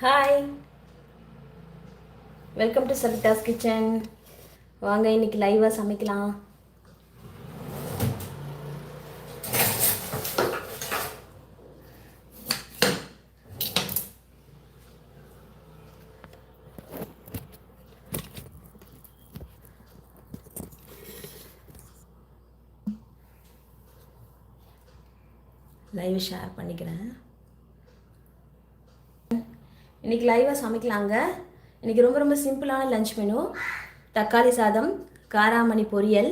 Hi welcome to Savitha's kitchen வாங்க இன்னைக்கு லைவாக சமைக்கலாம். லைவ் ஷேர் பண்ணிக்கிறேன். இன்றைக்கி லைவாக சமைக்கலாங்க. இன்றைக்கி ரொம்ப ரொம்ப சிம்பிளான லஞ்ச் மெனு தக்காளி சாதம் காராமணி பொரியல்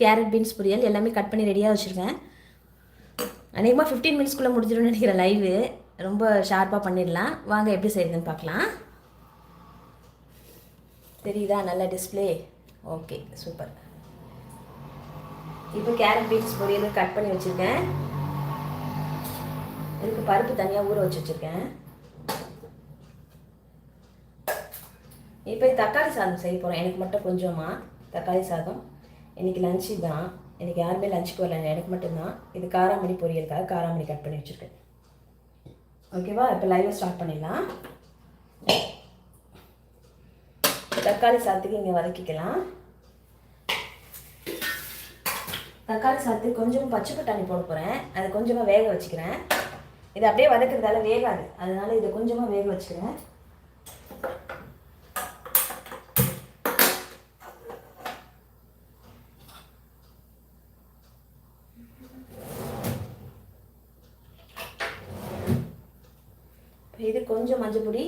கேரட் பீன்ஸ் பொரியல் எல்லாமே கட் பண்ணி ரெடியாக வச்சுருக்கேன். அநேகமாக ஃபிஃப்டீன் மினிட்ஸ்க்குள்ளே முடிஞ்சிடும்னு நினைக்கிறேன் லைவு ரொம்ப ஷார்ப்பாக பண்ணிடலாம். வாங்க எப்படி செய்யுதுன்னு பார்க்கலாம். தெரியுதா? நல்ல டிஸ்ப்ளே ஓகே சூப்பர் இப்போ கேரட் பீன்ஸ் பொரியல் கட் பண்ணி வச்சுருக்கேன். இதுக்கு பருப்பு தனியாக ஊற வச்சு வச்சுருக்கேன். இப்போ தக்காளி சாதம் செய்ய போகிறேன் எனக்கு மட்டும் கொஞ்சமாக தக்காளி சாதம். இன்றைக்கி லஞ்சு தான். எனக்கு யாருமே லஞ்சுக்கு வரல எனக்கு மட்டும்தான். இது காராமணி பொரியலுக்காக காராமணி கட் பண்ணி வச்சுருக்கேன். ஓகேவா இப்போ லைவாக ஸ்டார்ட் பண்ணிடலாம். தக்காளி சாத்துக்கு இங்கே வதக்கிக்கலாம். தக்காளி சாத்து கொஞ்சம் பச்சை பட்டாணி போட போகிறேன் அதை கொஞ்சமாக வேக வச்சுக்கிறேன். இது அப்படியே வதக்கிறதால வேகாது. அதனால இதை கொஞ்சமாக வேக வச்சுக்கிறேன் இது கொஞ்சம் மஞ்சள் பொடி.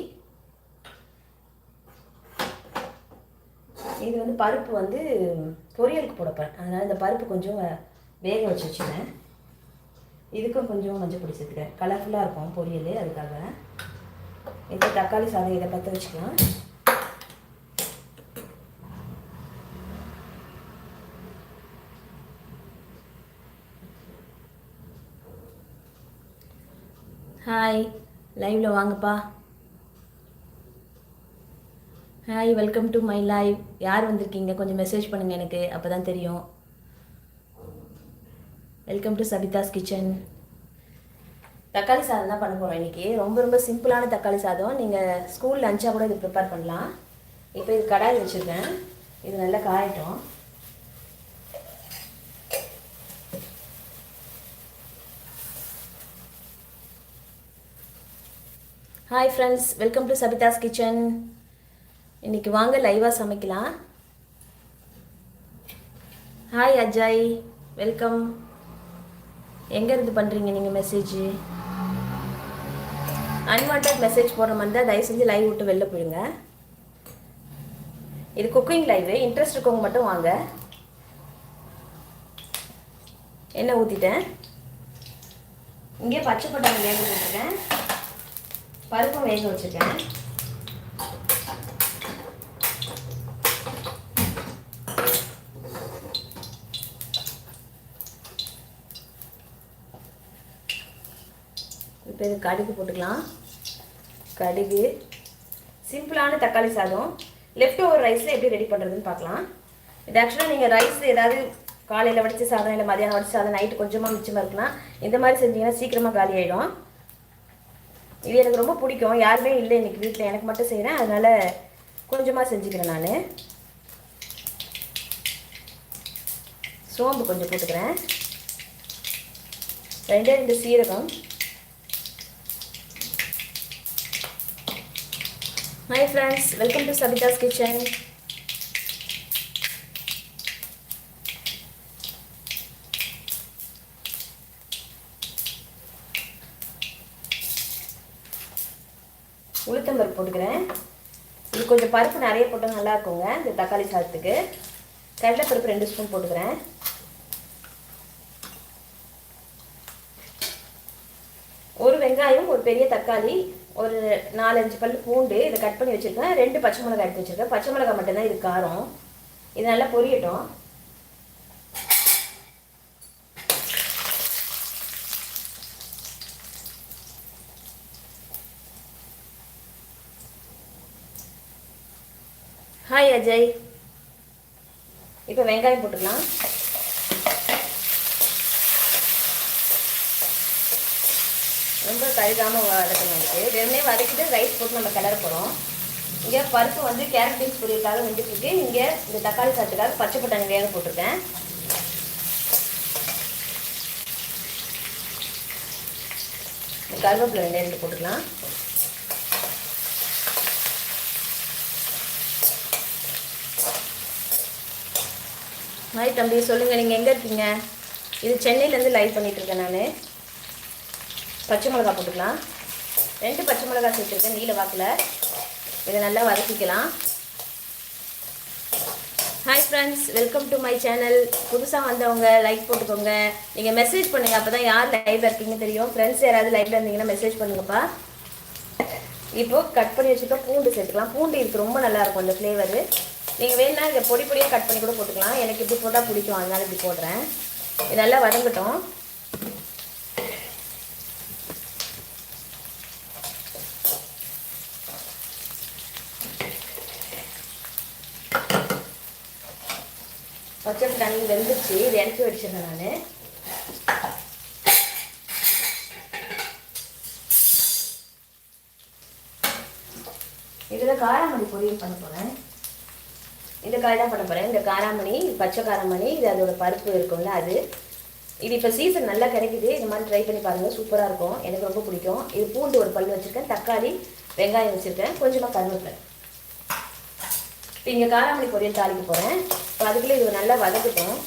இது வந்து பருப்பு வந்து பொரியலுக்கு போடப்பேன் அதனால் இந்த பருப்பு கொஞ்சம் வேக வச்சு வச்சுக்கிறேன். இதுக்கும் கொஞ்சம் மஞ்சள் பொடி சேர்த்துக்கிறேன். கலர்ஃபுல்லாக இருக்கும் பொரியல் அதுக்காக. இப்போ தக்காளி சாதம் இதை பற்ற வச்சுக்கலாம். ஹாய் லைவில் வாங்கப்பா. Hi welcome to my live யார் வந்திருக்கீங்க? கொஞ்சம் மெசேஜ் பண்ணுங்கள் எனக்கு. அப்போ தான் தெரியும். வெல்கம் டு சபிதாஸ் கிச்சன் தக்காளி சாதம் தான் பண்ண போகிறோம் இன்றைக்கி ரொம்ப ரொம்ப சிம்பிளான தக்காளி சாதம். நீங்கள் ஸ்கூல் லஞ்சாக கூட இது ப்ரிப்பேர் பண்ணலாம். இப்போ இது கடாய் வச்சுருக்கேன். இது நல்லா காயட்டும். Hi friends welcome to Sabitha's kitchen இன்றைக்கி வாங்க லைவாக சமைக்கலாம். ஹாய் அஜய் வெல்கம் எங்கேருந்து பண்ணுறீங்க நீங்கள் மெசேஜ் அன்வான்ட் மெசேஜ் போடுற மாதிரி தான் தயவு செஞ்சு லைவ் விட்டு வெளில போயிடுங்க. இது குக்கிங் லைவு இன்ட்ரெஸ்ட் இருக்கவங்க மட்டும் வாங்க. என்ன ஊற்றிட்டேன் இங்கே பச்சை பட்டாணி வேக போட்டுருக்கேன் பருப்பை வேக வச்சுருக்கேன் இப்போ இது கடுகு போட்டுக்கலாம். கடுகு சிம்பிளான தக்காளி சாதம். லெஃப்ட் ஓவர் ரைஸில் எப்படி ரெடி பண்ணுறதுன்னு பார்க்கலாம். இது ஆக்சுவலாக நீங்கள் ரைஸ் ஏதாவது காலையில் வடித்த சாதம் இல்லை மதியானம் வடித்த சாதம் நைட்டு கொஞ்சமாக மிச்சமாக இருக்கலாம். இந்த மாதிரி செஞ்சீங்கன்னா சீக்கிரமாக காலி ஆகிடும் இது எனக்கு ரொம்ப பிடிக்கும். யாருமே இல்லை இன்றைக்கி வீட்டில் எனக்கு மட்டும் செய்கிறேன் அதனால் கொஞ்சமாக செஞ்சுக்கிறேன் நான். சோம்பு கொஞ்சம் போட்டுக்கிறேன். ரெண்டே ரெண்டு சீரகம். Hi friends welcome to Sabitha's kitchen உளுத்தம்பருப்பு போட்டுக்கிறேன். இது கொஞ்சம் பருப்பு நிறைய போட்டால் நல்லா இருக்குங்க இந்த தக்காளி சாதத்துக்கு. கடலைப்பருப்பு ரெண்டு ஸ்பூன் போட்டுக்கிறேன். ஒரு வெங்காயம் ஒரு பெரிய தக்காளி ஒரு நாலஞ்சு பல் பூண்டு இதை கட் பண்ணி வச்சுருக்கேன். ரெண்டு பச்சை மிளகாய் எடுத்து வச்சுருக்கேன். பச்சை மிளகாய் மட்டும்தான் இது காரம். இது நல்லா பொரியட்டும் ஹாய் அஜய். இப்போ வெங்காயம் போட்டுக்கலாம். ரொம்ப கழுகாமல் வதக்கணும் எனக்கு வெறுமே வதக்கிட்டு ரைஸ் போட்டு நம்ம கிளற போகிறோம் இங்கே பருப்பு வந்து கேரட் பீன்ஸ் பொரியலுக்காக வந்துட்டுருக்கு. இங்கே இந்த தக்காளி சாத்துக்காக பச்சை பட்டாணி வேக போட்டிருக்கேன் கருவேப்பிலை ரெண்டு ரெண்டு போட்டுக்கலாம். ஹாய் தம்பி சொல்லுங்கள் நீங்கள் எங்கே இருக்கீங்க? இது சென்னையிலேருந்து லைவ் பண்ணிகிட்ருக்கேன் நான். பச்சை மிளகா போட்டுக்கலாம். ரெண்டு பச்சை மிளகா சேர்த்துருக்கேன் நீல வாக்கில். இதை நல்லா வதக்கிக்கலாம். Hi friends welcome to my channel புதுசாக வந்தவங்க லைக் போட்டுக்கோங்க. நீங்கள் மெசேஜ் பண்ணுங்கள் அப்போ தான் யார் லைவில் இருக்கீங்கன்னு தெரியும். ஃப்ரெண்ட்ஸ் யாராவது லைவில் இருந்தீங்கன்னா மெசேஜ் பண்ணுங்கப்பா. இப்போது கட் பண்ணி வச்சுருக்க பூண்டு சேர்த்துக்கலாம். பூண்டு இதுக்கு ரொம்ப நல்லாயிருக்கும் அந்த ஃப்ளேவரு நீங்கள் வேணுன்னா இதை பொடி பொடியாக கட் பண்ணி கூட போட்டுக்கலாம். எனக்கு இப்படி போட்டால் பிடிக்கும். அதனால இப்படி போடுறேன். இது நல்லா வதங்கட்டும். பச்சை தண்ணி வெந்துச்சு இது இறக்கி வச்சிருந்தேன் நான். இதில் காராமணி பொரியல் பண்ண போகிறேன் இந்த காய் தான் பண்ண போகிறேன் இந்த காராமணி பச்சை காராமணி இது அதோட பருப்பு இருக்கும்ல அது. இது இப்போ சீசன் நல்லா கிடைக்குது. இந்த மாதிரி ட்ரை பண்ணி பாருங்கள் சூப்பராக இருக்கும். எனக்கு ரொம்ப பிடிக்கும். இது பூண்டு ஒரு பல் வச்சுருக்கேன். தக்காளி வெங்காயம் வச்சுருக்கேன். கொஞ்சமாக கருவேப்பிலை. இப்போ இங்கே காராமணி பொரியல் தாளிக்க போகிறேன் இப்போ அதுக்குள்ளே இது நல்லா வதக்கட்டும்.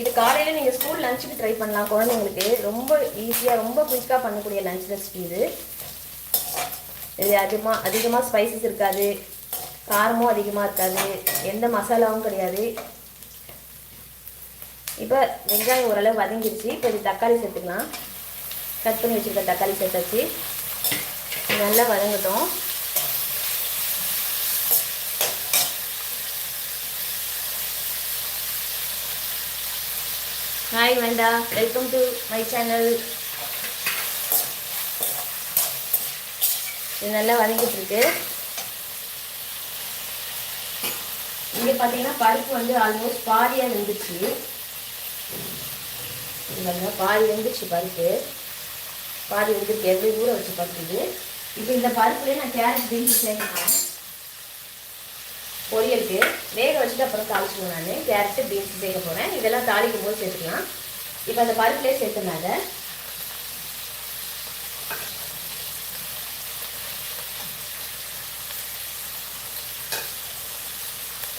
இது காலையில் நீங்கள் ஸ்கூல் லஞ்சுக்கு ட்ரை பண்ணலாம். குழந்தைங்களுக்கு ரொம்ப ஈஸியாக ரொம்ப குயிக்காக பண்ணக்கூடிய லஞ்ச் ரெசிபி இது. இது அதிகமாக அதிகமாக ஸ்பைசஸ் இருக்காது. காரமும் அதிகமாக இருக்காது. எந்த மசாலாவும் கிடையாது. இப்போ வெங்காயம் ஓரளவு வதங்கிடுச்சு இப்போ இது தக்காளி சேர்த்துக்கலாம். கட் பண்ணி வச்சுருக்க தக்காளி சேர்த்தாச்சு. நல்லா வதங்கட்டும். ஹாய் வேண்டா வெல்கம் டு மை சேனல் இது நல்லா வதங்கிட்டு இருக்கு இங்கே பார்த்தீங்கன்னா பருப்பு வந்து ஆல்மோஸ்ட் பாதியாக வெந்துச்சு இல்லைங்க பாதி வெந்துச்சு பருப்பு. பாதி வெந்துருக்கு. எப்படி ஊற வச்சு பருப்பு இப்போ இந்த பருப்புலேயே நான் கேரட் பீன்ஸ் சேர்க்கணும் பொரியலுக்கு. வேக வச்சுட்டு அப்புறம் தாளிச்சுக்குவேன் நான். கேரட்டு பீன்ஸ் சேர்க்க போகிறேன் இதெல்லாம் தாளிக்கும் போது சேர்த்துக்கலாம். இப்போ அந்த பருப்புலேயே சேர்த்துனாங்க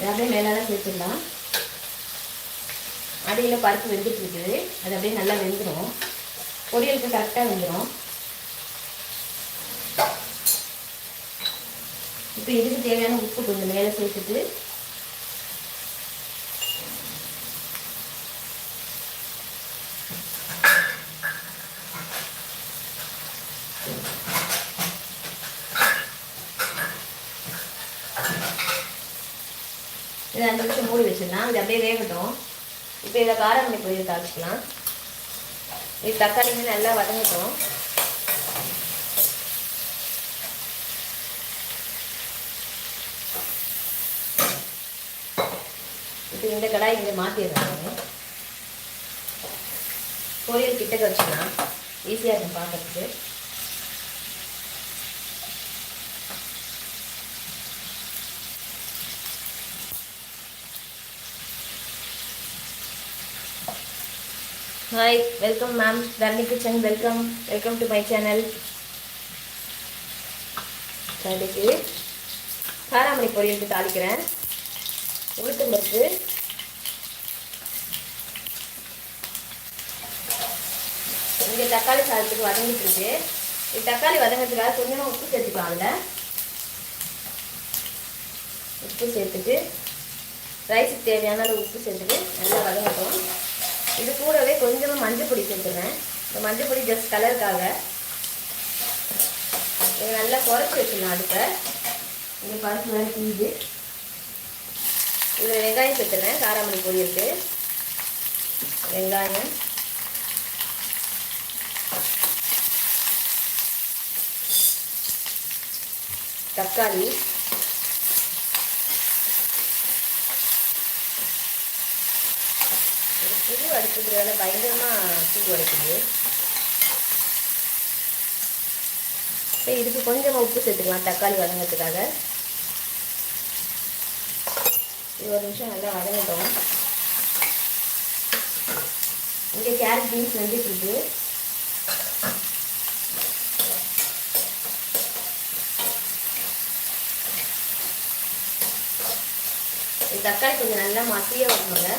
அப்படியே மேலால சேர்த்துடலாம். அடியில் பருப்பு வெந்துட்டு இருக்குது அது அப்படியே நல்லா வெந்துடும் பொரியலுக்கு கரெக்டாக வெந்துடும் இப்போ இதுக்கு தேவையான உப்பு கொஞ்சம் மேலே சேர்த்துட்டு இது அஞ்சு இது அப்படியே வேகட்டும். இப்போ இதை காரமணி பொரியல் தாளிச்சிக்கலாம். இது தக்காளி நல்லா வதங்கட்டும். இப்போ இந்த கடாய் இங்கே மாற்றிடுறாங்க பொரியல் கிட்டக்க வச்சுக்கலாம். ஈஸியாக இருக்கும் பார்க்குறதுக்கு hi welcome ma'am Dharani kitchen welcome welcome to my channel கடைக்கு காராமணி பொரியலுக்கு தாளிக்கிறேன். உளுத்தம்பருப்பு இங்கே தக்காளி சாதத்துக்கு வதங்கிட்டு இருக்கு இது தக்காளி வதங்கிறதுக்காக கொஞ்சம் உப்பு சேர்த்துக்கலாம் அதில். உப்பு சேர்த்துட்டு ரைஸுக்கு தேவையான உப்பு சேர்த்துட்டு நல்லா வதங்கட்டும். இது கூடவே கொஞ்சமாக மஞ்சள் பொடி சேர்த்துக்கிறேன் இந்த மஞ்சள் பொடி ஜஸ்ட் கலருக்காக. இது நல்லா குறைச்சி வச்சிடலாம் அடுப்பை. இங்கே பருப்பு வேறு தீது இதில் வெங்காயம் சேர்த்துறேன். காராமணி பொரியலுக்கு வெங்காயம். தக்காளி. ஒரு பயங்கரமாக தூக்கு உடைக்குது இப்போ இதுக்கு கொஞ்சமாக உப்பு சேர்த்துக்கலாம் தக்காளி வதங்கிறதுக்காக. இது ஒரு நிமிஷம் நல்லா வதங்கிட்டோம். இங்கே கேரட் பீன்ஸ் வந்துட்டுருக்கு. இது தக்காளி கொஞ்சம் நல்லா மசியாக வரணுங்க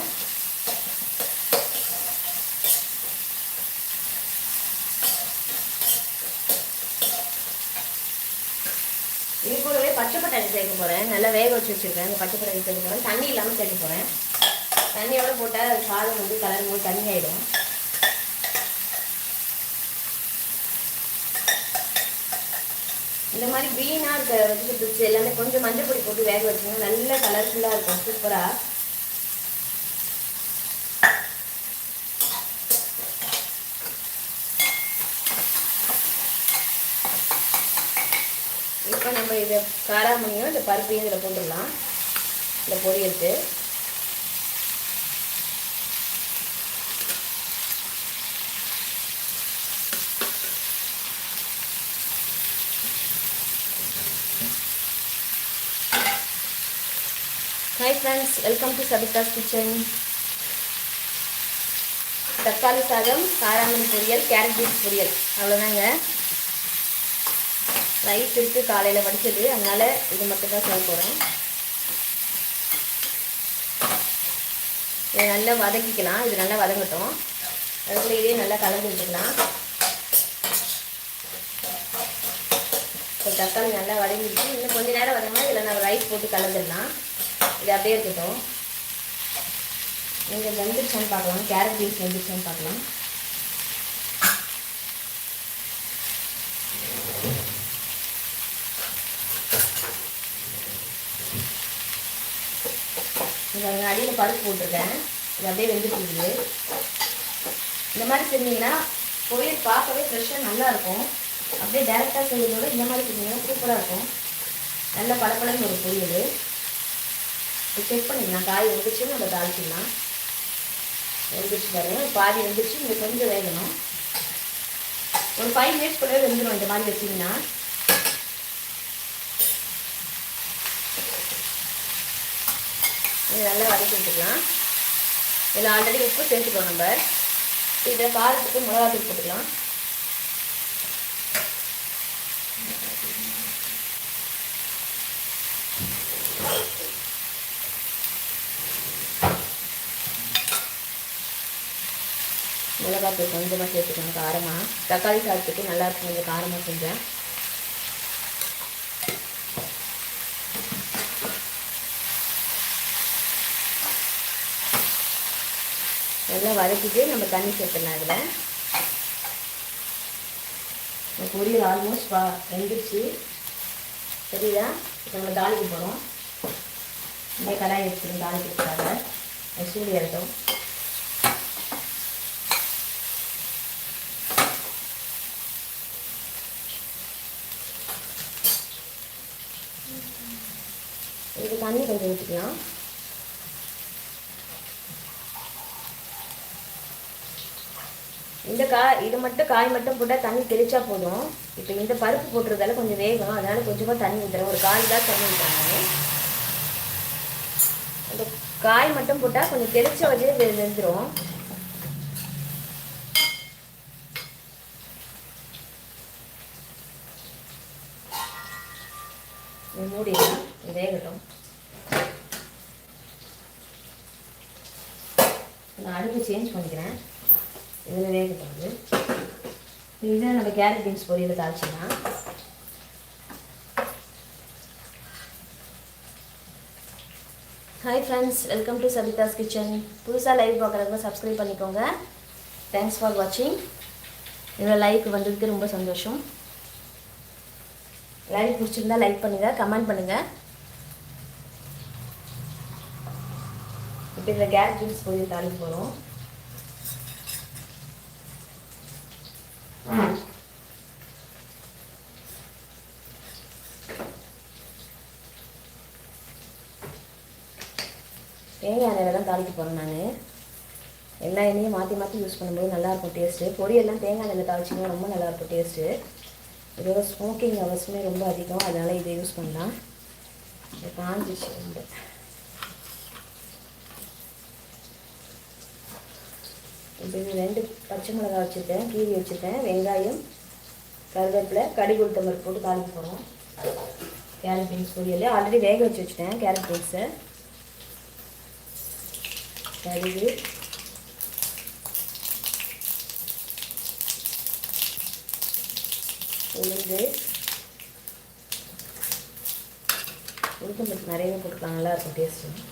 இது கூடவே சேர்க்க போகிறேன் நல்லா வேக வச்சு வச்சுருக்கேன். இந்த பச்சை பட்டாணி சேர்க்க போகிறேன் தண்ணி இல்லாமல் சேர்க்க போகிறேன் தண்ணியோட போட்டால் சாதம் வந்து கலரும் போது தண்ணி ஆகிடும் இந்த மாதிரி க்ரீனாக இருக்க வெஜிடபிள்ஸ் எல்லாமே கொஞ்சம் மஞ்சள் பொடி போட்டு வேக வச்சிங்கன்னா நல்ல கலர்ஃபுல்லாக இருக்கும். சூப்பராக இப்போ நம்ம இதை காராமணியும் இந்த பருப்பையும் இதில் போட்டுடலாம். இந்த பொரியலுக்கு hi friends welcome to Sabitha's kitchen தக்காளி சாதம் காராமணி பொரியல் கேரட் பீட் பொரியல். அவ்வளோதாங்க ரைஸ் இருக்குது காலையில் வடித்தது அதனால் இது மட்டும்தான் செய்ய போகிறேன் இதை நல்லா வதக்கிக்கலாம். இது நல்லா வதங்கட்டும். அதுக்குள்ளே இதே நல்லா கலந்து விட்டுக்கலாம். இப்போ தக்காளி நல்லா வதங்கிடுச்சு. இன்னும் கொஞ்ச நேரம் வதங்கினா இதில் நம்ம ரைஸ் போட்டு கலந்துடலாம். இது அப்படியே இருக்கட்டும். நீங்கள் வெந்துருச்சான்னு பார்க்கலாம். கேரட் பீன்ஸ் வெந்துருச்சான்னு பார்க்கலாம். இங்கே அடியில் பருப்பு போட்டிருக்கேன். இது அப்படியே வெந்துட்டு இருக்குது இந்த மாதிரி செஞ்சீங்கன்னா பொரியல் பார்க்கவே ஃப்ரெஷ்ஷாக நல்லா இருக்கும் அப்படியே டேரெக்டாக செய்யறதோட இந்த மாதிரி செஞ்சீங்கன்னா சூப்பராக இருக்கும். நல்ல பளபளன்னு ஒரு பொரியல். இப்போ செக் பண்ணிக்கலாம். காய் வந்துச்சுன்னு நம்ம தாளிச்சிடலாம். வெந்துச்சு பாருங்கள் பாதி வெந்துச்சு இங்கே கொஞ்சம் வேகணும். ஒரு ஃபைவ் மினிட்ஸ் கூட வெந்துடும் இந்த மாதிரி வச்சிங்கன்னா. இது நல்லா வதக்கி விட்டுக்கலாம். இதில் ஆல்ரெடி உப்பு சேர்த்துக்கலாம் நம்ம. இதில் காரத்துக்கு மிளகாத்தூள் போட்டுக்கலாம். மிளகாத்தூள் கொஞ்சமாக சேர்த்துக்கணும் காரமாக தக்காளி சாதத்துக்கு நல்லா இருக்கும் கொஞ்சம் காரமாக செஞ்சேன் நல்லா வதக்கிட்டு நம்ம தண்ணி சேர்த்துடலாம் அதில் பொரியல் ஆல்மோஸ்ட் வா வெந்துருச்சு. தெரியுதா இப்போ நம்ம தாளிக்கு போகிறோம் இந்த கடாய் வச்சுருக்கோம் தாளிக்கிறதுக்காக சூடு இறட்டும் இது தண்ணி கொஞ்சம் ஊற்றிக்கலாம் இந்த காய் இது மட்டும் காய் மட்டும் போட்டால் தண்ணி தெளிச்சா போதும். இப்போ இந்த பருப்பு போட்டுறதால கொஞ்சம் வேகும். அதனால் கொஞ்சமாக தண்ணி ஊற்றுறேன் ஒரு கால் தான் தண்ணி ஊற்றுறேன் அந்த காய் மட்டும் போட்டால் கொஞ்சம் தெளிச்ச வகையில் வெந்துடும் மூடிடலாம் இது வேகட்டும் நான் அடுப்பு சேஞ்ச் பண்ணிக்கிறேன் இதில் வேகட்டும் இது இதில் நம்ம கேரட் பீன்ஸ் பொரியல் தாளிச்சிக்கலாம் hi friends welcome to Sabitha's kitchen புதுசாக லைவ் பார்க்குறவங்க சப்ஸ்கிரைப் பண்ணிக்கோங்க. தேங்க்ஸ் ஃபார் வாட்சிங் என்னோடய லைக் வந்ததுக்கு ரொம்ப சந்தோஷம். லைவ் பிடிச்சிருந்தா லைக் பண்ணுங்கள் கமெண்ட் பண்ணுங்கள் இப்போ இதில் கேரட் பீன்ஸ் பொரியல் தாளிக்க போகிறோம் தேங்காய் போகிறேன் நான். எல்லா எண்ணெயும் மாற்றி மாற்றி யூஸ் பண்ணும்போது நல்லாயிருக்கும் டேஸ்ட்டு பொடியெல்லாம் தேங்காய் எண்ணெய் தாளிச்சிங்கன்னா ரொம்ப நல்லாயிருக்கும் டேஸ்ட்டு இதோட ஸ்மோக்கிங் அவசியமே ரொம்ப அதிகம். அதனால் இதை யூஸ் பண்ணலாம். இது காஞ்சிச்சு ரொம்ப. இப்போ ரெண்டு பச்சை மிளகாய் வச்சுருக்கேன். கீரி வச்சுருக்கேன். வெங்காயம் கருவேப்பிலை கடி உளுத்தம்பருப்பு போட்டு தாளிக்க போகிறோம் கேரட் பீன்ஸ் பொரியல். ஆல்ரெடி வேக வச்சு வச்சுட்டேன். கேரட் பீன்ஸை கடுகு. உளுந்து. உளுத்தம்பருப்பு நிறையவே போட்டுக்கலாம். நல்லாயிருக்கும் டேஸ்ட்டு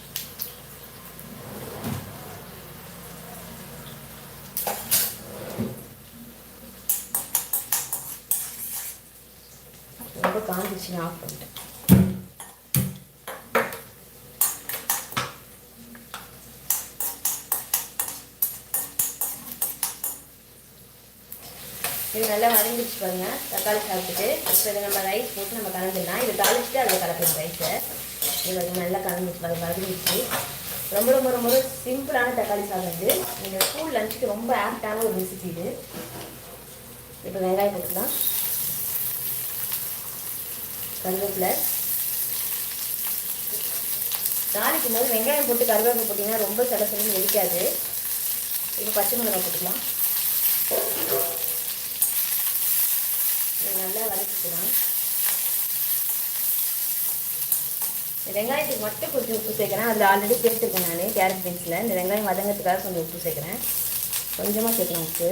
ரொம்ப காஞ்சிச்சுன்னு ஆஃப் பண்ணிட்டேன். நல்லா வதங்கிடுச்சு பாருங்க. தக்காளி சாப்பிட்டுட்டு இப்போ இதை நம்ம ரைஸ் போட்டு நம்ம கலந்துடலாம். இதை தாளிச்சுட்டு அதில் கலக்கலாம் ரைஸை இது நல்லா கலந்துச்சு பாருங்க வதங்கிடுச்சு. ரொம்ப ரொம்ப ரொம்ப சிம்பிளான தக்காளி சாதம் இது. இந்த ஸ்கூல் லஞ்சுக்கு ரொம்ப ஆப்டான ஒரு ரெசிபி இது. இப்போ வெங்காயம் போட்டுக்கலாம். கருவேப்பிலை. தாளிக்கும் போது வெங்காயம் போட்டு கருவேப்பிலை போட்டிங்கன்னா ரொம்ப சில சலம் வெடிக்காது. இப்போ பச்சை மிளகாய் போட்டுக்கலாம் இதை சேர்த்துக்கலாம் வெங்காயத்துக்கு மட்டும் கொஞ்சம் உப்பு சேர்க்குறேன். அதில் ஆல்ரெடி சேர்த்துருக்கேன் நான் கேரட் பீன்ஸில் இந்த வெங்காயம் வதங்கிறதுக்காக கொஞ்சம் உப்பு சேர்க்குறேன். கொஞ்சமாக சேர்க்கணும் உப்பு.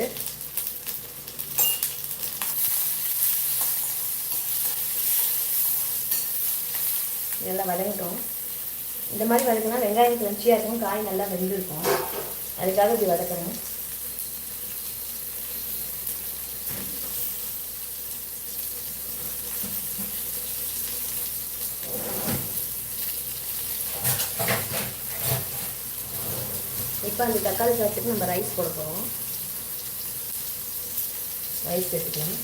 இதெல்லாம் வதங்கிட்டோம். இந்த மாதிரி வதக்கினா வெங்காயம் கிரன்ச்சியாக இருக்கும் காய் நல்லா வெந்திருக்கும். அதுக்காக இப்படி வதக்குறேன். இப்போ அந்த தக்காளி சாதத்துக்கு நம்ம ரைஸ் போட போகிறோம் ரைஸ் எடுத்துக்கலாம்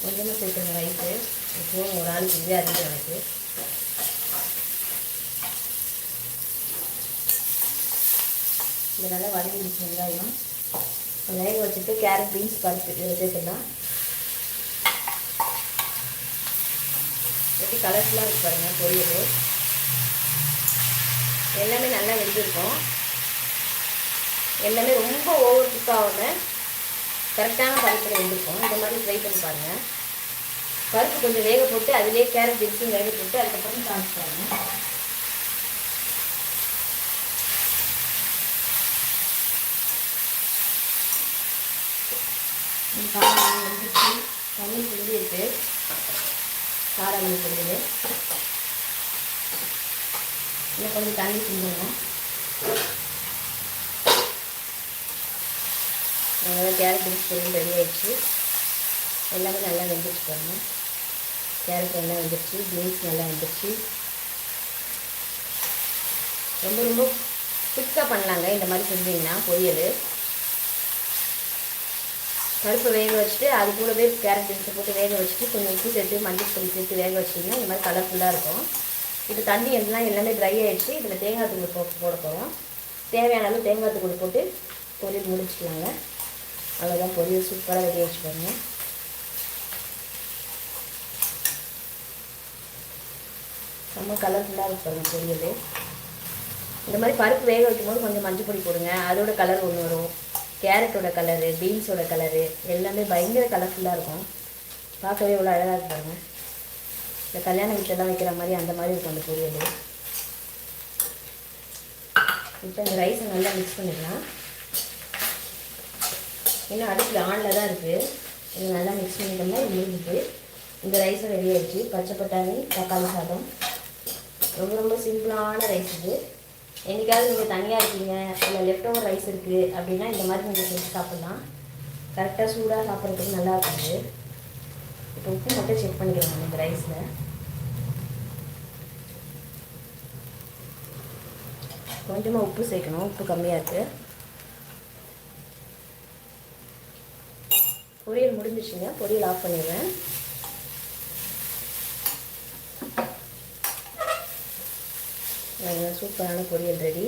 கொஞ்சமாக சேர்த்துங்க ரைஸு இப்போது ஒரு ஆளுக்கு இதுவே அதிகம் எனக்கு இது நல்லா வதங்கிடுச்சு வெங்காயம். வேக வச்சுட்டு கேரட் பீன்ஸ் பருப்பு இதில் சேர்த்துடலாம் எப்படி கலர்ஃபுல்லாக இருக்கு பாருங்க பொரியல் எல்லாமே நல்லா வெந்திருக்கும். எல்லாமே ரொம்ப ஓவர் குக் கரெக்டான பருப்பில் வெந்திருக்கும். இந்த மாதிரி ட்ரை பண்ணி பாருங்கள் பருப்பு கொஞ்சம் வேக போட்டு அதிலே கேரட் பீன்ஸும் வேக போட்டு அதுக்கப்புறம் சாப்பிட்டு பாருங்கள் காரம் வந்துச்சு தண்ணி புரிஞ்சு இருக்கு காரம் இன்னும் கொஞ்சம் தண்ணி செஞ்சுங்க அதனால் கேரட் பிடிச்சி பொரியல் ரெடி ஆயிடுச்சு. எல்லாமே நல்லா வெந்துருச்சு பாருங்கள் கேரட் நல்லா வெந்துருச்சு. பீன்ஸ் நல்லா வெந்துருச்சு. ரொம்ப ரொம்ப குயிக்காக பண்ணலாங்க. இந்த மாதிரி செஞ்சீங்கன்னா பொரியல். பருப்பு வேக வச்சுட்டு அது கூடவே கேரட் எடுத்து போட்டு வேக வச்சுட்டு கொஞ்சம் உப்பு சேர்த்து மஞ்சள் பொடி சேர்த்து வேக வச்சிட்டிங்கன்னா இந்த மாதிரி கலர்ஃபுல்லாக இருக்கும். இப்போ தண்ணி எல்லாம் எல்லாமே ட்ரை ஆகிடுச்சு இதில் தேங்காய் தூள் போ போட போகிறோம் தேவையான அளவு தேங்காய் தூள் போட்டு பொரியல் முடிச்சுக்கலாங்க. அவ்வளோதான் பொரியல் சூப்பராக ரெடி ஆகிடுச்சு பாருங்க. ரொம்ப கலர்ஃபுல்லாக இருக்கும் பொரியல். இந்த மாதிரி பருப்பு வேக வைக்கும் போது கொஞ்சம் மஞ்சள் பொடி போடுங்க. அதோட கலர் ஒன்று வரும். கேரட்டோட கலரு பீன்ஸோட கலரு எல்லாமே பயங்கர கலர்ஃபுல்லாக இருக்கும். பார்க்கவே இவ்வளோ அழகாக இருப்பாங்க இந்த கல்யாண வீட்டிலலாம் வைக்கிற மாதிரி அந்த மாதிரி இருக்கும் அந்த பொரியல். இப்போ இந்த ரைஸை நல்லா மிக்ஸ் பண்ணிடலாம் இன்னும் அடுப்பில் ஆனில் தான் இருக்குது இது நல்லா மிக்ஸ் பண்ணிட்டோம்னா இது இந்த ரைஸும் ரெடி ஆகிடுச்சு பச்சை பட்டாணி தக்காளி சாதம். ரொம்ப ரொம்ப சிம்பிளான ரைஸ் இது. என்றைக்காவது நீங்கள் தனியாக இருக்கீங்க இல்லை லெஃப்ட் ஓவர் ரைஸ் இருக்குது அப்படின்னா இந்த மாதிரி நீங்கள் செஞ்சு சாப்பிட்லாம். கரெக்டாக சூடாக சாப்பிட்றதுக்கு நல்லா இருக்குது. இப்போ உப்பு மட்டும் செக் பண்ணிக்கலாம் இந்த ரைஸில் கொஞ்சமாக உப்பு சேர்க்கணும் உப்பு கம்மியாக இருக்குது பொரியல் முடிஞ்சிச்சுங்க பொரியல் ஆஃப் பண்ணிடுவேன் சூப்பரான பொரியல் ரெடி.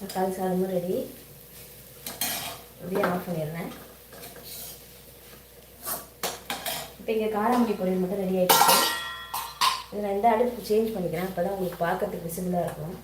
தக்காளி சாதமும் ரெடி. அப்படியே ஆஃப் பண்ணிடுறேன். இப்போ இங்கே காராமணி பொரியல் மட்டும் ரெடி ஆகிடுச்சு இது ரெண்டு அடுப்பு சேஞ்ச் பண்ணிக்கிறேன். அப்போ தான் உங்களுக்கு பார்க்கறதுக்கு விசிபிளாக இருக்கும்.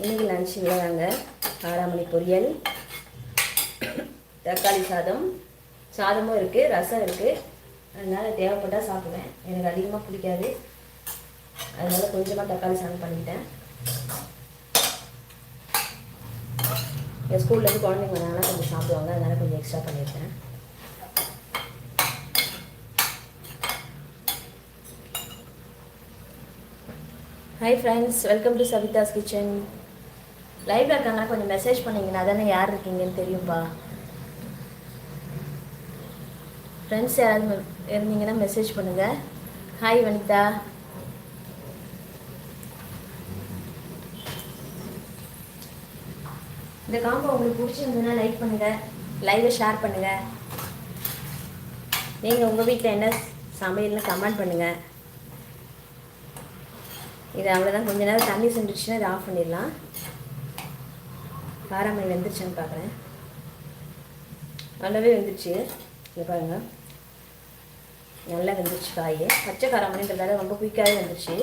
இன்னைக்கு லஞ்ச் இவ்வளோதாங்க காராமணி பொரியல் தக்காளி சாதம் சாதமும் இருக்குது ரசம் இருக்குது அதனால் தேவைப்பட்டால் சாப்பிடுவேன். எனக்கு அதிகமாக பிடிக்காது. அதனால் கொஞ்சமாக தக்காளி சாதம் பண்ணிக்கிட்டேன். என் ஸ்கூல்லேருந்து குழந்தைங்க வந்தாங்கன்னா கொஞ்சம் சாப்பிடுவாங்க. அதனால் கொஞ்சம் எக்ஸ்ட்ரா பண்ணியிருக்கேன். Hi friends welcome to Savitha's kitchen லைவ்ல இருக்காங்கன்னா கொஞ்சம் மெசேஜ் பண்ணீங்கன்னா தானே யார் இருக்கீங்கன்னு தெரியும்பா? ஃப்ரெண்ட்ஸ் யாராவது இருந்தீங்கன்னா மெசேஜ் பண்ணுங்க. ஹாய் வனிதா. இந்த காம்போ உங்களுக்கு பிடிச்சிருந்ததுன்னா லைக் பண்ணுங்க. லைவை ஷேர் பண்ணுங்க. நீங்கள் உங்கள் வீட்டில் என்ன சமையல்னு கமெண்ட் பண்ணுங்க. இது அவ்வளோதான் கொஞ்ச நேரம் தண்ணி செஞ்சிடுச்சுன்னா இது ஆஃப் பண்ணிடலாம். காராமணி வெந்துருச்சான்னு பார்க்குறேன் நல்லாவே வெந்துருச்சு. இங்கே பாருங்கள் நல்லா வெந்துருச்சு காய். பச்சை காராமணின்றதால ரொம்ப குயிக்காகவே வெந்துருச்சு.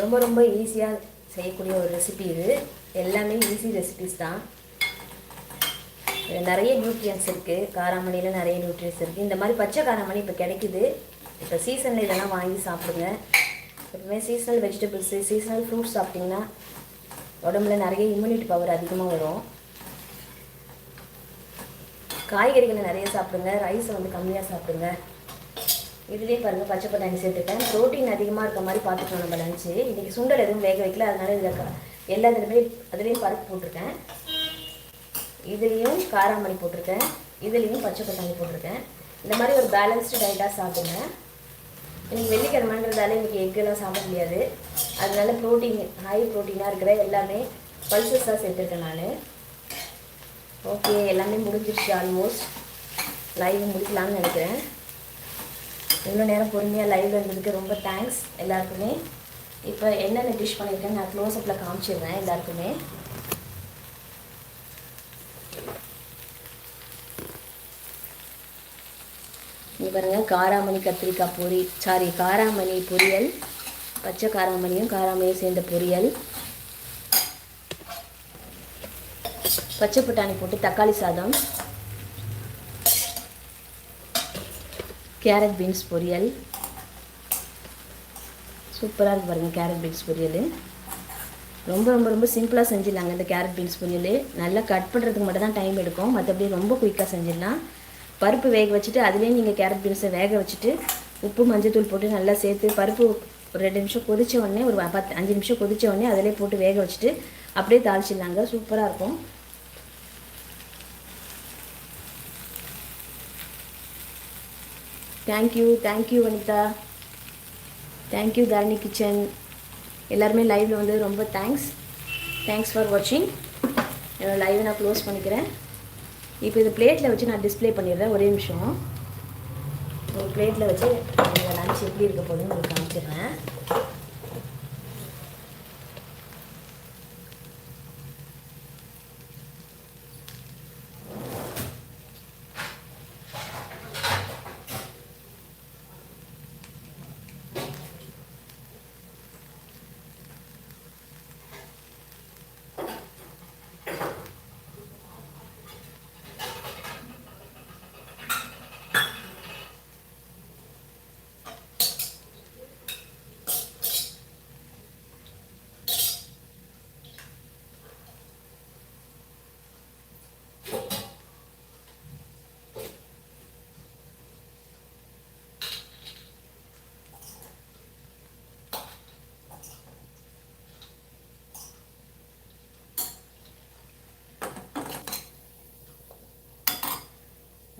ரொம்ப ரொம்ப ஈஸியாக செய்யக்கூடிய ஒரு ரெசிபி இது. எல்லாமே ஈஸி ரெசிபிஸ் தான். நிறைய நியூட்ரியன்ஸ் இருக்குது காராமணியில் நிறைய நியூட்ரியன்ஸ் இருக்குது இந்த மாதிரி பச்சை காராமணி இப்போ கிடைக்குது. இப்போ சீசனில் இதெல்லாம் வாங்கி சாப்பிடுங்க. எப்பவுமே சீசனல் வெஜிடபிள்ஸு சீசனல் ஃப்ரூட்ஸ் சாப்பிட்டிங்கன்னா உடம்புல நிறைய இம்யூனிட்டி பவர் அதிகமாக வரும். காய்கறிகளை நிறைய சாப்பிடுங்க. ரைஸை வந்து கம்மியாக சாப்பிடுங்க. இதுலேயே பாருங்கள் பச்சை பட்டாணி சேர்த்துட்டேன். ப்ரோட்டீன் அதிகமாக இருக்க மாதிரி பார்த்துக்கணும் நம்ம லஞ்சு இன்றைக்கி சுண்டல் எதுவும் வேக வைக்கல அதனால இதில் க- எல்லா இதுலையுமே அதுலேயும் பருப்பு போட்டிருக்கேன். இதுலேயும் காராமணி போட்டிருக்கேன். இதுலேயும் பச்சை பட்டாணி போட்டிருக்கேன். இந்த மாதிரி ஒரு பேலன்ஸ்டு டயட்டாக சாப்பிடுங்க. இன்னைக்கு வெள்ளிக்கிழமைன்றதால இன்றைக்கி எக்கெல்லாம் சாப்பிட முடியாது. அதனால ப்ரோட்டீன் ஹை ப்ரோட்டீனாக இருக்கிற எல்லாமே பல்சஸாக சேர்த்துருக்கேன் நான். ஓகே எல்லாமே முடிஞ்சிருச்சு ஆல்மோஸ்ட் லைவ் முடிக்கலாம்னு நினைக்கிறேன். இவ்வளோ நேரம் பொறுமையாக லைவ்ல இருந்ததுக்கு ரொம்ப தேங்க்ஸ் எல்லாருக்குமே. இப்போ என்னென்ன டிஷ் பண்ணியிருக்கேன் நான் க்ளோஸ்அப்பில் காமிச்சிடுறேன் எல்லாருக்குமே. இங்கே பாருங்கள் காராமணி கத்திரிக்காய் பொரி சாரி காராமணி பொரியல் பச்சை காராமணியும் காராமணியும் சேர்ந்த பொரியல். பச்சை பட்டாணி போட்டு தக்காளி சாதம். கேரட் பீன்ஸ் பொரியல். சூப்பராக இருக்குது பாருங்கள் கேரட் பீன்ஸ் பொரியல். ரொம்ப ரொம்ப ரொம்ப சிம்பிளாக செஞ்சிடலாங்க இந்த கேரட் பீன்ஸ் பொரியல். நல்லா கட் பண்ணுறதுக்கு மட்டும் தான் டைம் எடுக்கும். மற்றபடி ரொம்ப குயிக்காக செஞ்சிடலாம். பருப்பு வேக வச்சுட்டு அதுலேயே நீங்கள் கேரட் பீன்ஸை வேக வச்சுட்டு உப்பு மஞ்சத்தூள் போட்டு நல்லா சேர்த்து பருப்பு ஒரு ரெண்டு நிமிஷம் கொதித்த உடனே ஒரு பத்து அஞ்சு நிமிஷம் கொதித்த உடனே அதிலே போட்டு வேக வச்சுட்டு அப்படியே தாளிச்சிடலாங்க. சூப்பராக இருக்கும். Thank you thank you Vanitha thank you Dharani kitchen எல்லாருமே லைவில் வந்து ரொம்ப தேங்க்ஸ் தேங்க்ஸ் ஃபார் வாட்சிங் என்னோடய லைவை நான் க்ளோஸ் பண்ணிக்கிறேன். இப்போ இது பிளேட்டில் வச்சு நான் டிஸ்ப்ளே பண்ணிடுறேன் ஒரே நிமிஷம். ஒரு பிளேட்டில் வச்சு லன்ச் எப்படி இருக்க போகுதுன்னு உங்களுக்கு காமிச்சிடுறேன்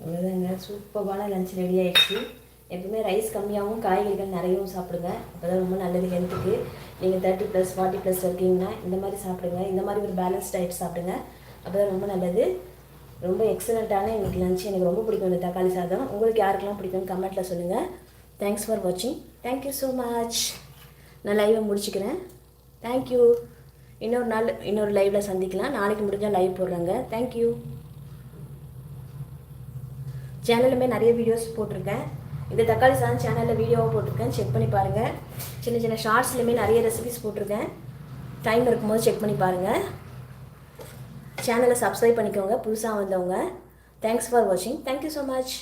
அவ்வளோதாங்க சூப்பரான லஞ்ச் ரெடி ஆகிடுச்சு எப்பவுமே ரைஸ் கம்மியாகவும் காய்கறிகள் நிறையவும் சாப்பிடுங்க. அப்போ தான் ரொம்ப நல்லது ஹெல்த்துக்கு நீங்கள் தேர்ட்டி ப்ளஸ் ஃபார்ட்டி ப்ளஸ் இருக்கீங்கன்னா இந்த மாதிரி சாப்பிடுங்க. இந்த மாதிரி ஒரு பேலன்ஸ் டயட் சாப்பிடுங்க. அப்போ தான் ரொம்ப நல்லது. ரொம்ப எக்ஸலண்ட்டான எனக்கு லஞ்ச் எனக்கு ரொம்ப பிடிக்கும் இந்த தக்காளி சாதம். உங்களுக்கு யாருக்கெல்லாம் பிடிக்கும்னு கமெண்ட்டில் சொல்லுங்கள் தேங்க்ஸ் ஃபார் வாட்சிங் தேங்க்யூ ஸோ மச் நான் லைவை முடிச்சுக்கிறேன். தேங்க்யூ இன்னொரு நாள் இன்னொரு லைவில் சந்திக்கலாம். நாளைக்கு முடிஞ்சால் லைவ் போடுறாங்க. தேங்க்யூ சேனலுமே நிறைய வீடியோஸ் போட்டிருக்கேன். இந்த தக்காளி சாதம் சேனலில் வீடியோவாக போட்டிருக்கேன். செக் பண்ணி பாருங்கள் சின்ன சின்ன ஷார்ட்ஸ்லையுமே நிறைய ரெசிபிஸ் போட்டிருக்கேன். டைம் இருக்கும்போது செக் பண்ணி பாருங்கள் சேனலை சப்ஸ்கிரைப் பண்ணிக்கோங்க. புதுசாக வந்தவங்க. தேங்க்ஸ் ஃபார் வாட்சிங் தேங்க்யூ ஸோ மச்